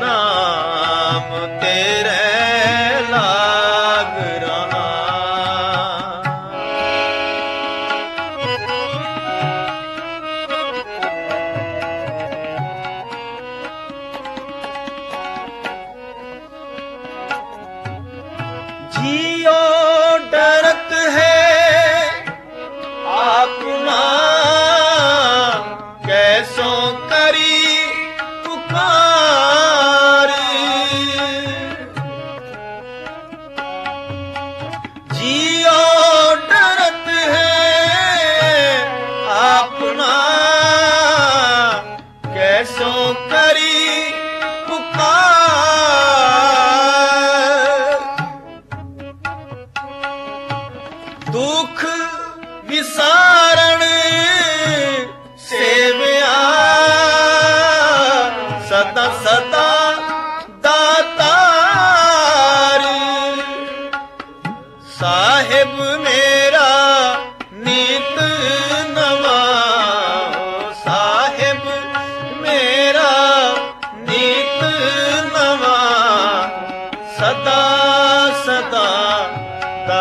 ਨਾਮ ਤੇਰੇ ਲਾਗ ਜੀਓ ਡਰਤ ਹੈ ਆਪਨਾ कैसो करी पुकार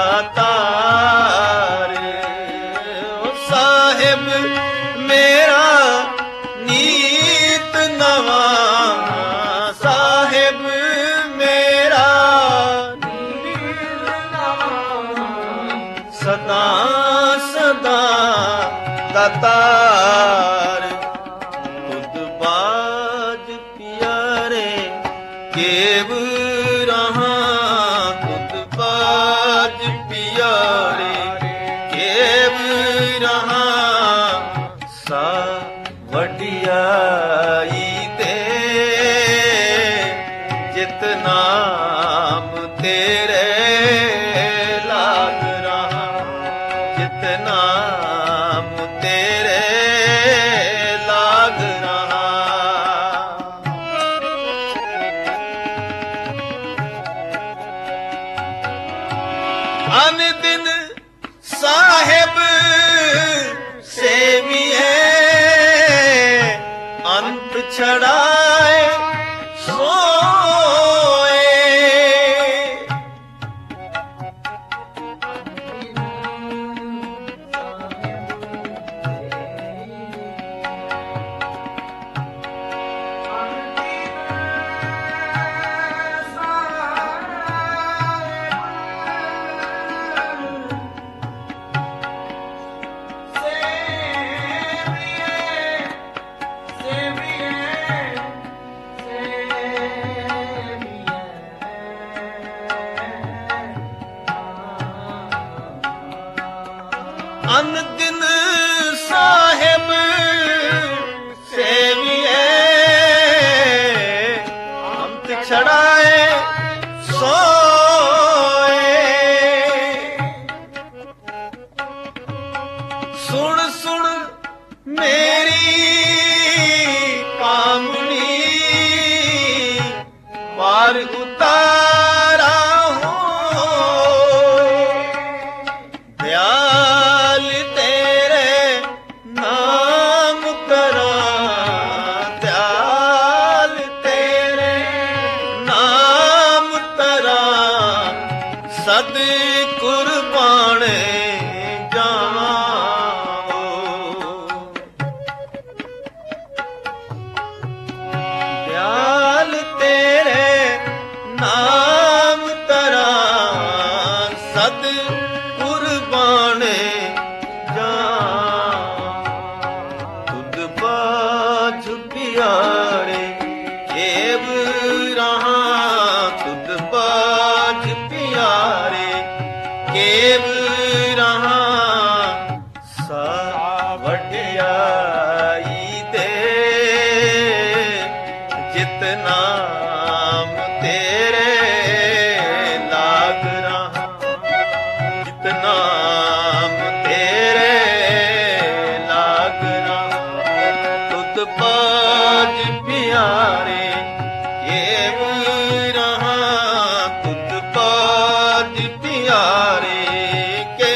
दाता छड़ा ਅਨ ਦਿਨ ਸਤਨਾਮ ਤੇਰੇ ਲਾਗ ਰਹਾ। ਤੇਰੇ ਲਾਗ ਰਹਾ। ਤੁਤ ਬਾਜ ਪਿਆਰੇ ਏਵ ਰਹਾ। ਤੁਤ ਬਾਜ ਕੇ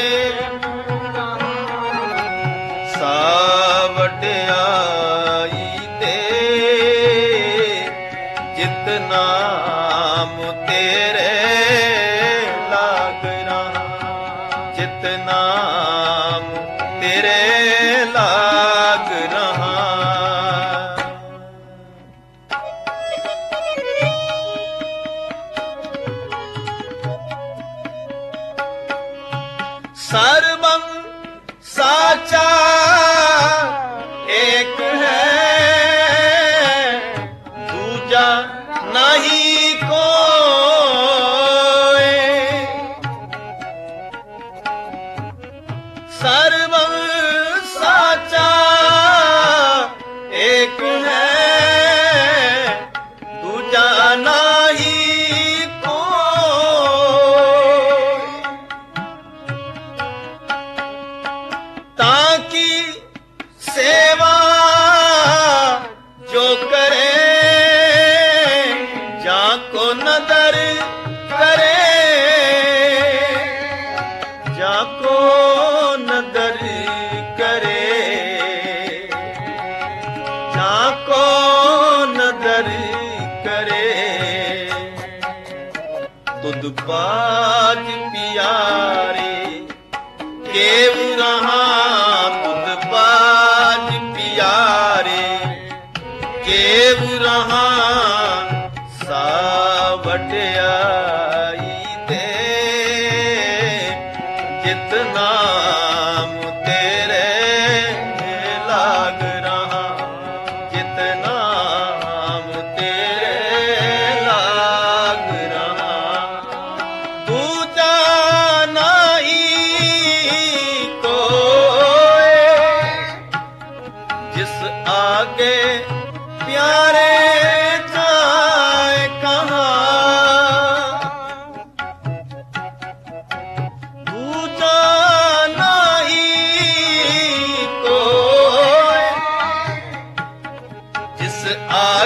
ਸਾ ਵੱਡੇ ਤੇਰੇ ਲਾਗ ਤੇਰੇ ਲਾਗ ਰਹਾ ਸਰਬੰ ਸਾਚਾ ਇੱਕ ਹੈ। ਕਰੇ। ਦੁੱਧ ਪਾਜ ਪਿਆਰੇ ਕੇਵ ਰਹਾ ਦੁੱਧ ਪਾਜ ਪਿਆਰੇ। ਕੇਵ ਰਹਾ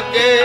que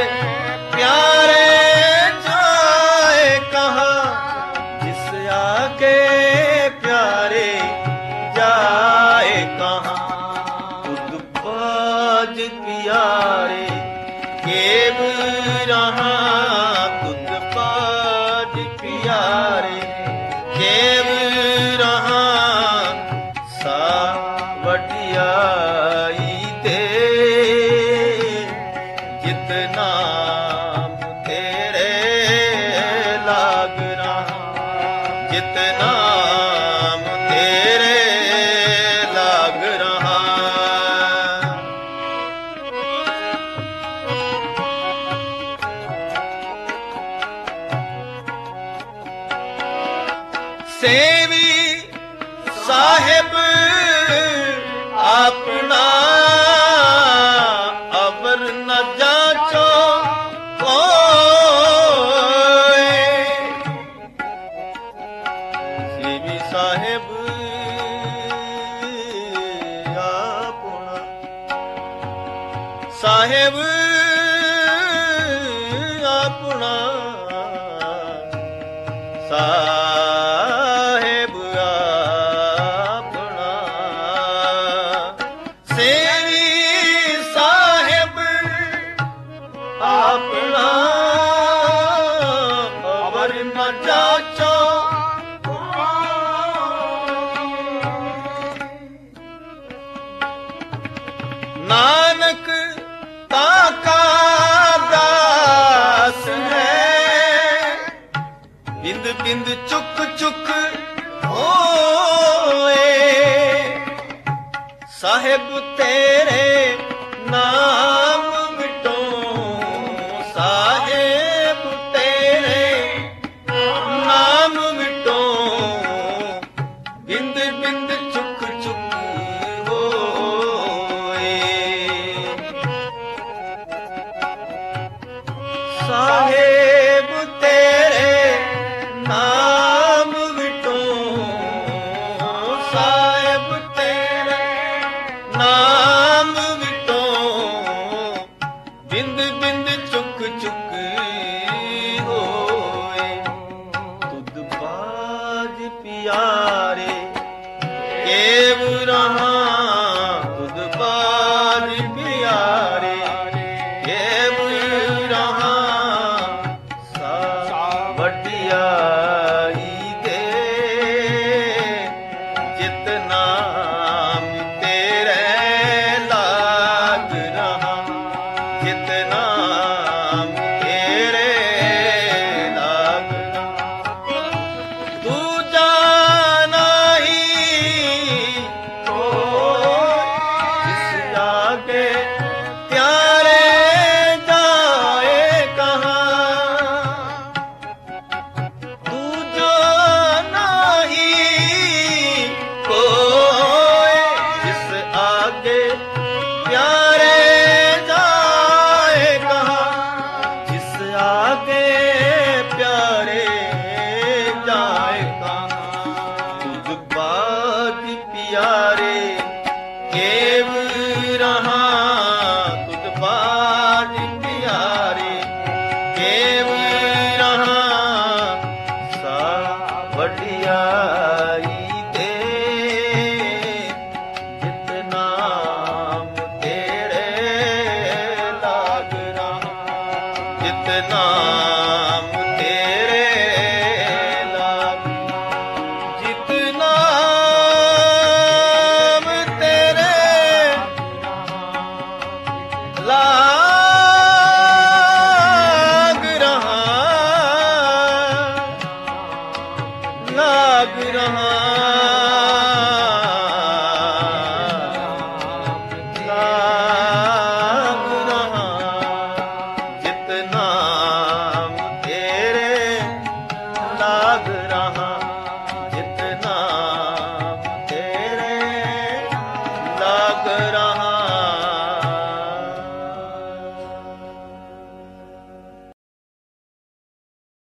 ਸੇਵੀ ਸਾਹਿਬ ਆਪਣਾ ਅਵਰ ਨ ਜਾਚੋ ਕੋਏ। ਸੇਵੀ ਸਾਹਿਬ ਆਪਣਾ ਸਾਹਿਬ ਆਪਣਾ ਸਾ ਨਾਨਕ ਤਾਂ ਕਾ ਦਾਸ ਹੈ। ਬਿੰਦ ਬਿੰਦ ਚੁੱਕ ਚੁੱਕ ਹੋਏ ਸਾਹਿਬ ਤੇਰੇ ਨਾਮ ਮਿਟੋ ਸਾਹਿਬ ਤੇਰੇ ਨਾਮ ਮਿਟੋ। ਬਿੰਦ ਬਿੰਦ ਚੁੱਕ पिया